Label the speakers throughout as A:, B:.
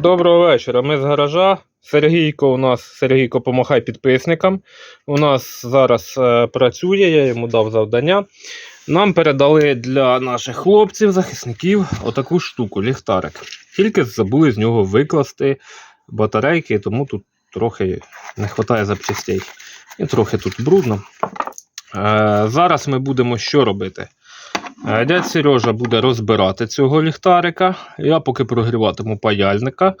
A: Доброго вечора. Ми з гаража. Сергійко у нас, Сергійко, помахай підписникам. У нас зараз е, працює, я йому дав завдання. Нам передали для наших хлопців, захисників, отаку штуку, ліхтарик. Тільки забули з нього викласти батарейки, тому тут трохи не вистачає запчастей. І трохи тут брудно. Е, зараз ми будемо що робити? Е, Дядь Сережа буде розбирати цього ліхтарика. Я поки прогріватиму паяльника.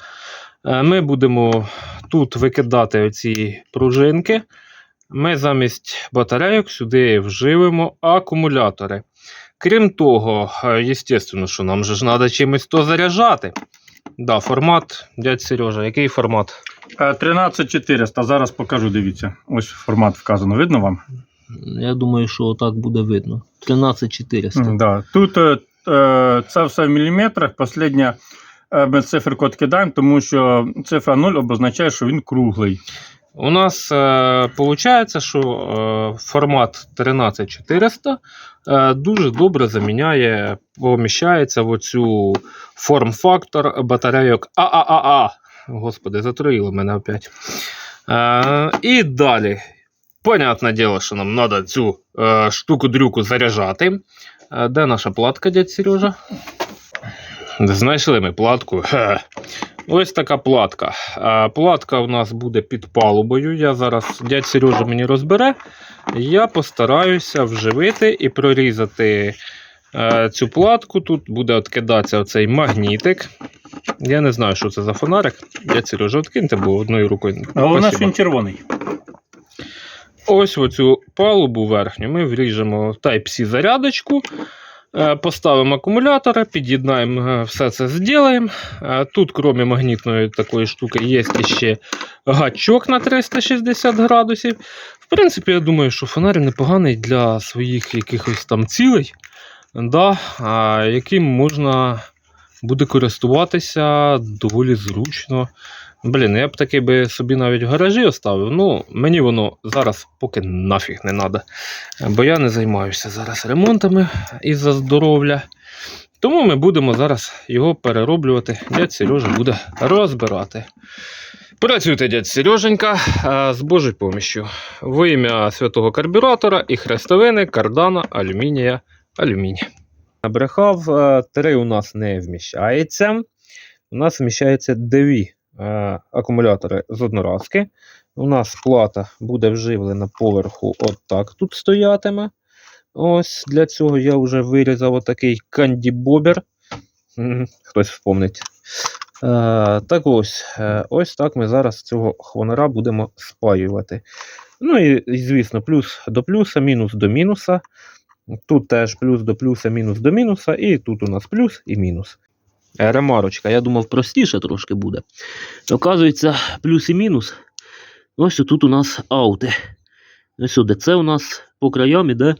A: Е, Ми будемо тут викидати оці пружинки. Ми замість батарейок сюди вживемо акумулятори. Крім того, е, звісно, що нам же ж треба чимось то заряджати. Да, формат, дядь Сережа, який формат?
B: Е, 13400, зараз покажу, дивіться. Ось формат вказано, видно вам?
C: Я думаю, що так буде видно. 13400.
B: М, Да. Тут е, е, це все в міліметрах. Последня е, ми циферку відкидаємо, тому що цифра 0 обозначає, що він круглий.
A: У нас е, виходить, що е, формат 13400 е, дуже добре заміняє, поміщається в оцю форм-фактор батарейок АААА. Господи, затроїли мене опять. Е, і далі. Понятне діло, що нам треба цю е, штуку-дрюку заряджати. Е, де наша платка, дядь Сережа? Знайшли ми платку. Хе. Ось така платка. А, Платка у нас буде під палубою. Я зараз дядь Сережа мені розбере. Я постараюся вживити і прорізати е, цю платку. Тут буде відкидатися оцей магнітик. Я не знаю, що це за фонарик. Дядь Сережа, відкиньте, бо одною рукою.
B: Головне, що
A: Спасибо.
B: він червоний.
A: Ось в оцю палубу верхню ми вріжемо Type-C зарядочку, е, поставимо акумулятори, під'єднаємо е, все це зробимо. Е, Тут, крім магнітної такої штуки, є ще гачок на 360 градусів. В принципі, я думаю, що фонарь непоганий для своїх якихось там цілей, да, яким можна буде користуватися доволі зручно. Блін, я б таки би собі навіть в гаражі оставив. Ну, мені воно зараз поки нафіг не треба. Бо я не займаюся зараз ремонтами із-за здоров'я. Тому ми будемо зараз його перероблювати. Дядь Сережа буде розбирати. Працюйте, дядь Сереженька, з Божою помощью. Во ім'я святого карбюратора і хрестовини, кардана, алюмінія, алюмінія. Набрехав, е, три у нас не вміщається. У нас вміщається дві акумулятори з одноразки. У нас плата буде вживлена поверху, отак тут стоятиме. Ось для цього я вже вирізав отакий кандібобер. Хтось вспомнить. Е, так ось, е, ось так ми зараз цього хвонера будемо спаювати. Ну і, звісно, плюс до плюса, мінус до мінуса. Тут теж плюс до плюса, мінус до мінуса, і тут у нас плюс і мінус.
C: Ремарочка, я думав, простіше трошки буде. Оказується, плюс і мінус. Ось тут у нас аути. Ось сюди. Це у нас по краям іде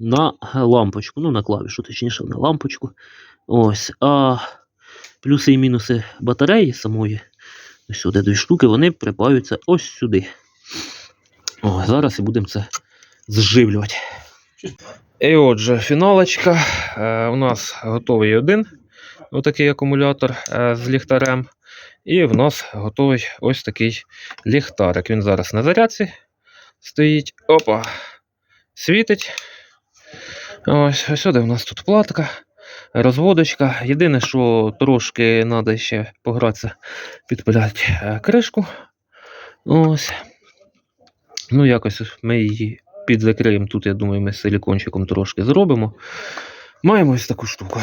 C: на лампочку. Ну, на клавішу, точніше, на лампочку. Ось. А плюси і мінуси батареї самої. Ось сюди дві штуки, вони припаються ось сюди. О, зараз і будемо це зживлювати.
A: І отже, фіналочка. Е, у нас готовий один отакий акумулятор е, з ліхтарем. І в нас готовий ось такий ліхтарик. Він зараз на зарядці стоїть. Опа! Світить. Ось, ось сюди у нас тут платка, розводочка. Єдине, що трошки треба ще погратися, підпиляти е, кришку. Ось. Ну, якось ми її підзакриємо. Тут, я думаю, ми з силікончиком трошки зробимо. Маємо ось таку штуку.